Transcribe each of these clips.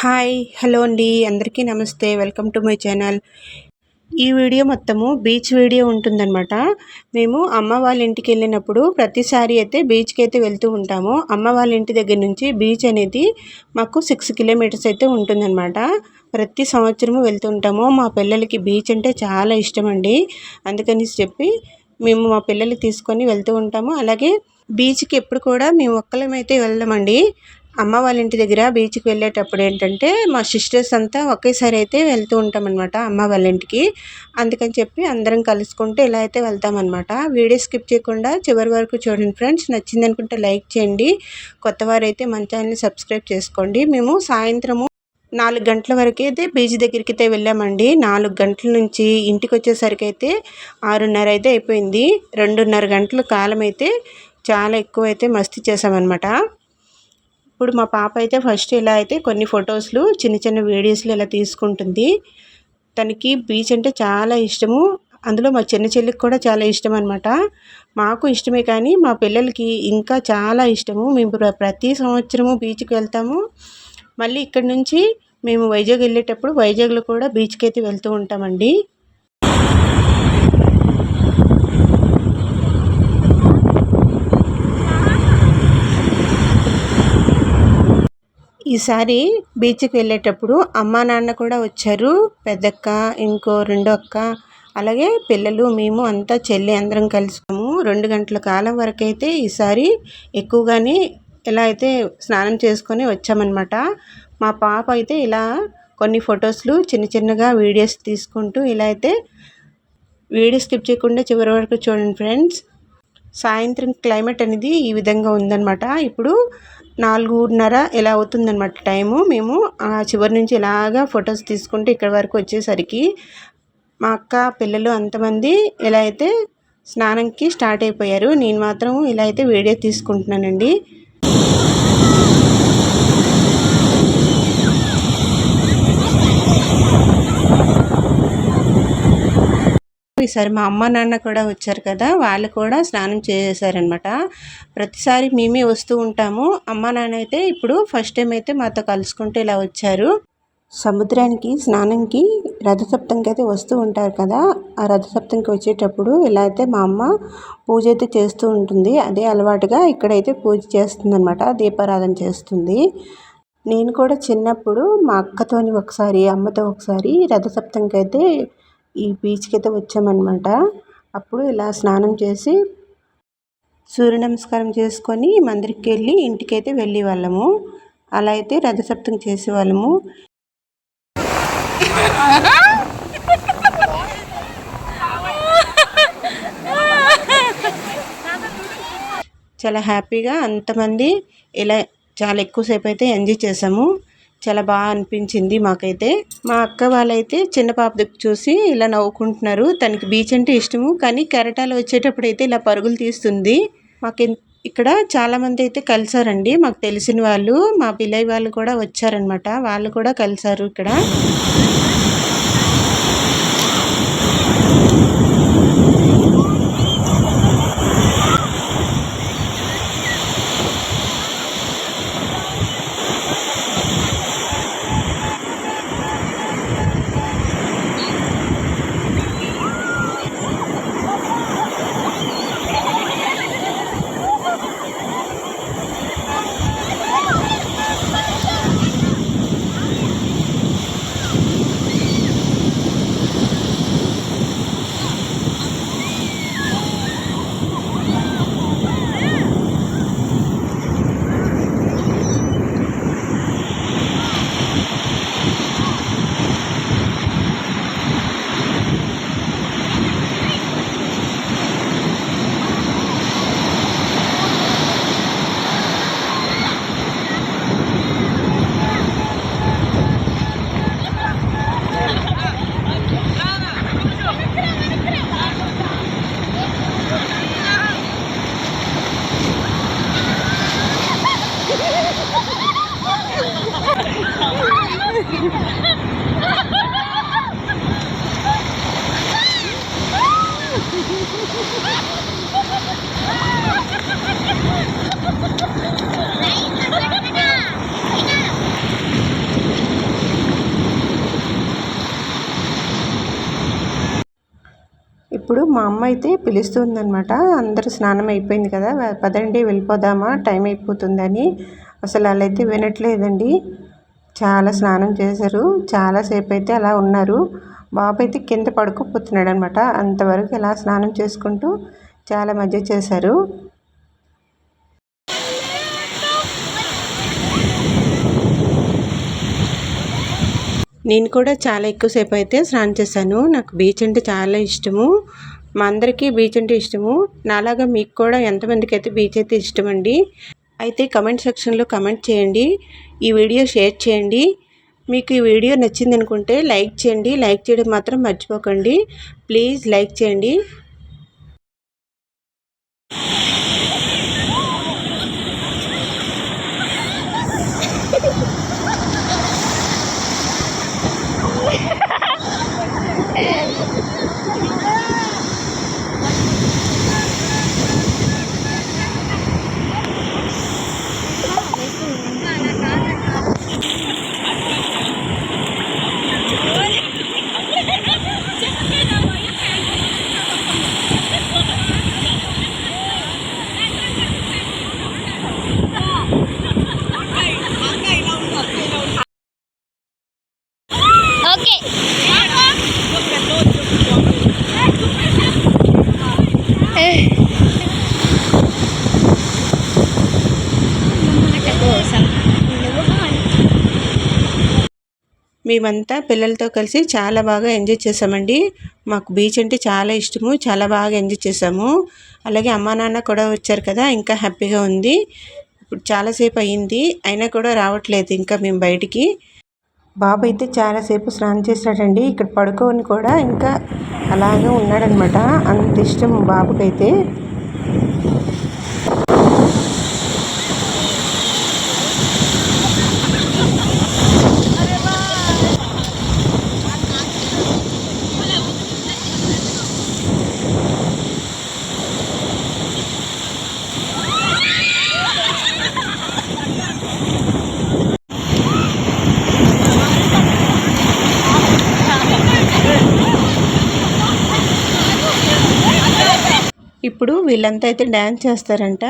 Hi hello అండి. అందరికీ నమస్తే. Welcome to my channel. ఈ వీడియో మొత్తము బీచ్ వీడియో ఉంటుందన్నమాట. మేము అమ్మ వాళ్ళ ఇంటికి వెళ్ళినప్పుడు ప్రతిసారి అయితే బీచ్కి అయితే వెళ్తూ ఉంటాము. అమ్మ వాళ్ళ ఇంటి దగ్గర నుంచి బీచ్ అనేది మాకు సిక్స్ కిలోమీటర్స్ అయితే ఉంటుందన్నమాట. ప్రతి సంవత్సరము వెళ్తూ ఉంటాము. మా పిల్లలకి బీచ్ అంటే చాలా ఇష్టం అండి. అందుకని చెప్పి మేము మా పిల్లలకి తీసుకొని వెళ్తూ ఉంటాము. అలాగే బీచ్కి ఎప్పుడు కూడా మేము ఒక్కలమైతే వెళ్దామండి అమ్మ వాళ్ళ ఇంటి దగ్గర బీచ్కి వెళ్ళేటప్పుడు ఏంటంటే మా సిస్టర్స్ అంతా ఒకేసారి అయితే వెళ్తూ ఉంటాం అనమాట అమ్మ వాళ్ళ ఇంటికి. అందుకని చెప్పి అందరం కలుసుకుంటే ఇలా అయితే వెళ్తామన్నమాట. వీడియో స్కిప్ చేయకుండా చివరి వరకు చూడండి ఫ్రెండ్స్ నచ్చింది అనుకుంటే లైక్ చేయండి. కొత్త వారైతే మన ఛానల్ని సబ్స్క్రైబ్ చేసుకోండి. మేము సాయంత్రము నాలుగు గంటల వరకు అయితే బీచ్ దగ్గరికి అయితే వెళ్ళామండి. నాలుగు గంటల నుంచి ఇంటికి వచ్చేసరికి అయితే ఆరున్నర అయితే అయిపోయింది. రెండున్నర గంటల కాలం అయితే చాలా ఎక్కువ అయితే మస్తీ చేసామన్నమాట ఇప్పుడు మా పాప అయితే ఫస్ట్ ఇలా అయితే కొన్ని ఫొటోస్లు చిన్న చిన్న వీడియోస్లు ఇలా తీసుకుంటుంది. తనకి బీచ్ అంటే చాలా ఇష్టము. అందులో మా చిన్న చెల్లికి కూడా చాలా ఇష్టం అనమాట మాకు ఇష్టమే కానీ మా పిల్లలకి ఇంకా చాలా ఇష్టము. మేము ప్రతి సంవత్సరము బీచ్కి వెళ్తాము. మళ్ళీ ఇక్కడ నుంచి మేము వైజాగ్ వెళ్ళేటప్పుడు వైజాగ్లో కూడా బీచ్కి అయితే వెళ్తూ ఉంటామండి. ఈసారి బీచ్కి వెళ్ళేటప్పుడు అమ్మ నాన్న కూడా వచ్చారు. పెద్దక్క ఇంకో రెండో అక్క అలాగే పిల్లలు మేము అంతా చెల్లి అందరం కలిసాము. రెండు గంటల కాలం వరకు అయితే ఈసారి ఎక్కువగానే ఇలా అయితే స్నానం చేసుకొని వచ్చామన్నమాట. మా పాప అయితే ఇలా కొన్ని ఫొటోస్లు చిన్న చిన్నగా వీడియోస్ తీసుకుంటూ ఇలా అయితే వీడియో స్కిప్ చేయకుండా చివరి వరకు చూడండి ఫ్రెండ్స్. సాయంత్రం క్లైమేట్ అనేది ఈ విధంగా ఉందన్నమాట. ఇప్పుడు నాలుగున్నర ఇలా అవుతుందన్నమాట టైము. మేము ఆ చివరి నుంచి ఇలాగా ఫొటోస్ తీసుకుంటే ఇక్కడ వరకు వచ్చేసరికి మా అక్క పిల్లలు అంతమంది ఇలా అయితే స్నానంకి స్టార్ట్ అయిపోయారు. నేను మాత్రం ఇలా అయితే వీడియో తీసుకుంటున్నానండి. చేశారు. మా అమ్మ నాన్న కూడా వచ్చారు కదా వాళ్ళు కూడా స్నానం చేసేసారనమాట ప్రతిసారి మేమే వస్తూ ఉంటాము. అమ్మ నాన్న అయితే ఇప్పుడు ఫస్ట్ టైం అయితే మాతో కలుసుకుంటూ ఇలా వచ్చారు. సముద్రానికి స్నానంకి రథసప్తంకి అయితే వస్తూ ఉంటారు కదా ఆ రథసప్తంకి వచ్చేటప్పుడు ఇలా అయితే మా అమ్మ పూజ అయితే చేస్తూ ఉంటుంది. అదే అలవాటుగా ఇక్కడైతే పూజ చేస్తుందన్నమాట దీపారాధన చేస్తుంది. నేను కూడా చిన్నప్పుడు మా అక్కతోని ఒకసారి అమ్మతో ఒకసారి రథసప్తంకి అయితే ఈ బీచ్కి అయితే వచ్చామన్నమాట. అప్పుడు ఇలా స్నానం చేసి సూర్య నమస్కారం చేసుకొని మందిరికి వెళ్ళి ఇంటికైతే వెళ్ళే వాళ్ళము అలా అయితే రథసప్తం చేసేవాళ్ళము. చాలా హ్యాపీగా అంతమంది ఇలా చాలా ఎక్కువసేపు అయితే ఎంజాయ్ చేసాము. చాలా బాగా అనిపించింది మాకైతే. మా అక్క వాళ్ళైతే చిన్న పాప చూసి ఇలా నవ్వుకుంటున్నారు. తనకి బీచ్ అంటే ఇష్టము కానీ కెరటాలు వచ్చేటప్పుడు అయితే ఇలా పరుగులు తీస్తుంది. మాకు ఇక్కడ చాలామంది అయితే కలిసారండి. మాకు తెలిసిన వాళ్ళు మా పిల్లయ్య వాళ్ళు కూడా వచ్చారనమాట వాళ్ళు కూడా కలిసారు ఇక్కడ. ఇప్పుడు మా అమ్మ అయితే పిలుస్తుందనమాట అందరూ స్నానం అయిపోయింది కదా పదండి వెళ్ళిపోదామా టైం అయిపోతుందని. అసలు అలా అయితే వినట్లేదండి. చాలా స్నానం చేశారు. చాలాసేపు అయితే అలా ఉన్నారు. బాబు అయితే కింద పడుకోపోతున్నాడు అనమాట అంతవరకు ఇలా స్నానం చేసుకుంటూ చాలా మధ్య చేశారు. నేను కూడా చాలా ఎక్కువసేపు అయితే స్నానం చేశాను. నాకు బీచ్ అంటే చాలా ఇష్టము. మా అందరికీ బీచ్ అంటే ఇష్టము. నాలాగా మీకు కూడా ఎంతమందికి అయితే బీచ్ అయితే ఇష్టం అండి అయితే కమెంట్ సెక్షన్లో కమెంట్ చేయండి ఈ వీడియో షేర్ చేయండి. మీకు ఈ వీడియో నచ్చింది అనుకుంటే లైక్ చేయండి. లైక్ చేయడం మాత్రం మర్చిపోకండి. ప్లీజ్ లైక్ చేయండి. మేమంతా పిల్లలతో కలిసి చాలా బాగా ఎంజాయ్ చేసామండి మాకు బీచ్ అంటే చాలా ఇష్టము చాలా బాగా ఎంజాయ్ చేసాము అలాగే అమ్మా నాన్న కూడా వచ్చారు కదా ఇంకా హ్యాపీగా ఉంది. ఇప్పుడు చాలాసేపు అయ్యింది అయినా కూడా రావట్లేదు ఇంకా మేము బయటికి. బాబు అయితే చాలాసేపు స్నానం చేశాడండి ఇక్కడ పడుకోని కూడా ఇంకా అలాగే ఉన్నాడనమాట. అంత ఇష్టం బాబుకైతే. వీళ్ళంతా అయితే డ్యాన్స్ చేస్తారంట.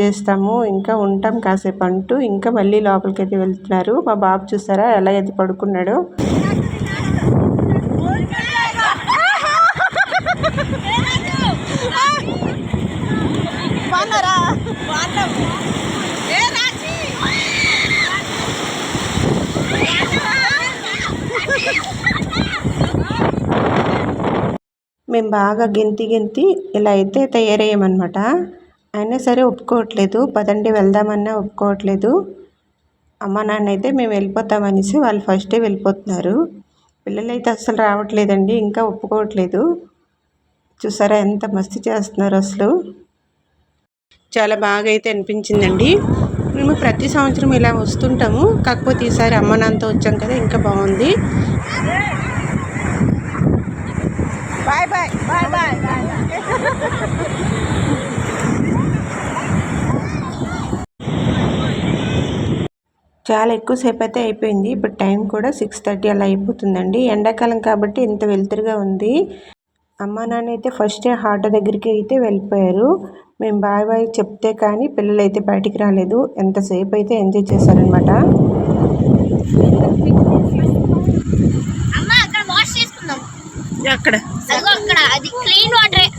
చేస్తాము? ఇంకా ఉంటాం కాసేపు అంటూ ఇంకా మళ్ళీ లోపలికి అయితే వెళ్తున్నారు. మా బాబు చూసారా ఎలా అయితే పడుకున్నాడో? మేము బాగా గెంతి గెంతి ఇలా అయితే తయారయ్యామన్నమాట. అయినా సరే ఒప్పుకోవట్లేదు. పదండి వెళ్దామన్నా ఒప్పుకోవట్లేదు. అమ్మ నాన్న అయితే మేము వెళ్ళిపోతామనేసి వాళ్ళు ఫస్టే వెళ్ళిపోతున్నారు. పిల్లలు అయితే రావట్లేదండి ఇంకా ఒప్పుకోవట్లేదు. చూసారా ఎంత మస్తి చేస్తున్నారు అసలు. చాలా బాగా అయితే అనిపించిందండి. మేము ప్రతి సంవత్సరం ఇలా వస్తుంటాము. కాకపోతే ఈసారి అమ్మ నాన్నతో వచ్చాం కదా ఇంకా బాగుంది. Bye bye bye bye. చాలా ఎక్కువసేపు అయితే అయిపోయింది. ఇప్పుడు టైం కూడా సిక్స్ థర్టీ అలా అయిపోతుందండి. ఎండాకాలం కాబట్టి ఇంత వెలుతురుగా ఉంది. అమ్మా నాన్న అయితే ఫస్టే హార్ట్ దగ్గరికి అయితే వెళ్ళిపోయారు. మేము బాయ్ బాయ్ చెప్తే కానీ పిల్లలు అయితే బయటికి రాలేదు. ఎంతసేపు అయితే ఎంజాయ్ చేశారనమాట. అక్కడ అక్కడ. అది క్లీన్ వాటర్.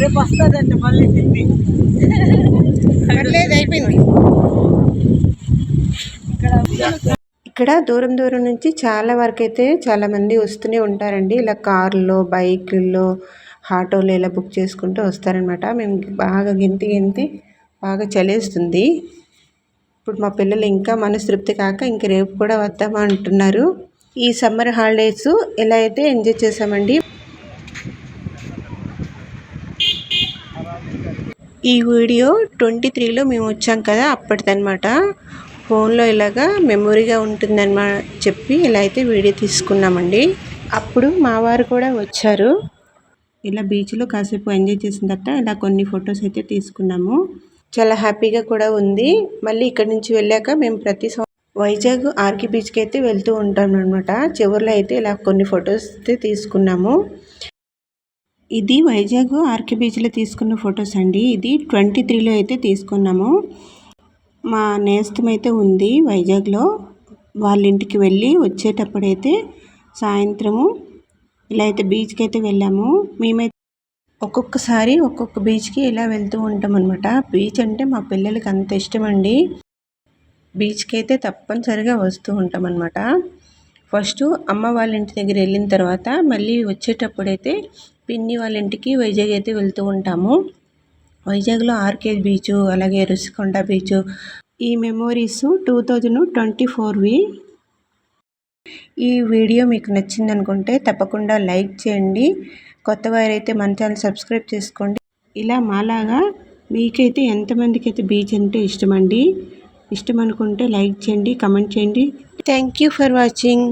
రేపు వస్తుందండి మళ్ళీ పర్లేదు అయిపోయింది. ఇక్కడ దూరం దూరం నుంచి చాలా వరకు అయితే చాలా మంది వస్తూనే ఉంటారండి. ఇలా కార్లో బైకుల్లో ఆటోలు ఇలా బుక్ చేసుకుంటూ వస్తారనమాట మేము బాగా గింతి గింతి బాగా చలేస్తుంది. ఇప్పుడు మా పిల్లలు ఇంకా మనస్తృప్తి కాక ఇంక రేపు కూడా వద్దామా అంటున్నారు. ఈ సమ్మర్ హాలిడేస్ ఎలా అయితే ఎంజాయ్ చేసామండి ఈ వీడియో ట్వంటీ త్రీలో మేము వచ్చాం కదా అప్పటిదనమాట ఫోన్లో ఇలాగా మెమొరీగా ఉంటుందన్నమా చెప్పి ఇలా అయితే వీడియో తీసుకున్నామండి. అప్పుడు మా వారు కూడా వచ్చారు. ఇలా బీచ్లో కాసేపు ఎంజాయ్ చేసిన తర్వాత ఇలా కొన్ని ఫొటోస్ అయితే తీసుకున్నాము. చాలా హ్యాపీగా కూడా ఉంది. మళ్ళీ ఇక్కడ నుంచి వెళ్ళాక మేము ప్రతి వైజాగ్ ఆర్కి బీచ్కి అయితే వెళ్తూ ఉంటాం అనమాట చివరిలో అయితే ఇలా కొన్ని ఫొటోస్ అయితే తీసుకున్నాము. ఇది వైజాగ్ ఆర్కే బీచ్లో తీసుకున్న ఫొటోస్ అండి. ఇది ట్వంటీ త్రీలో అయితే తీసుకున్నాము. మా నేస్తం అయితే ఉంది వైజాగ్లో. వాళ్ళ ఇంటికి వెళ్ళి వచ్చేటప్పుడైతే సాయంత్రము ఇలా అయితే బీచ్కి అయితే వెళ్ళాము. మేమైతే ఒక్కొక్కసారి ఒక్కొక్క బీచ్కి ఇలా వెళ్తూ ఉంటాం అనమాట బీచ్ అంటే మా పిల్లలకి అంత ఇష్టం అండి బీచ్కి అయితే తప్పనిసరిగా వస్తూ ఉంటాం అనమాట ఫస్ట్ అమ్మ వాళ్ళ ఇంటి దగ్గర వెళ్ళిన తర్వాత మళ్ళీ వచ్చేటప్పుడైతే పిన్ని వాళ్ళ ఇంటికి వైజాగ్ అయితే వెళ్తూ ఉంటాము. వైజాగ్లో ఆర్కే బీచ్ అలాగే రుషికొండ బీచ్ ఈ మెమోరీస్ టూ థౌజండ్ ట్వంటీ ఫోర్వి. ఈ వీడియో మీకు నచ్చింది అనుకుంటే తప్పకుండా లైక్ చేయండి. కొత్త వారైతే మన ఛానల్ సబ్స్క్రైబ్ చేసుకోండి. ఇలా మాలాగా మీకైతే ఎంతమందికి అయితే బీచ్ అంటే ఇష్టమండి? ఇష్టం అనుకుంటే లైక్ చేయండి కమెంట్ చేయండి. Thank you for watching.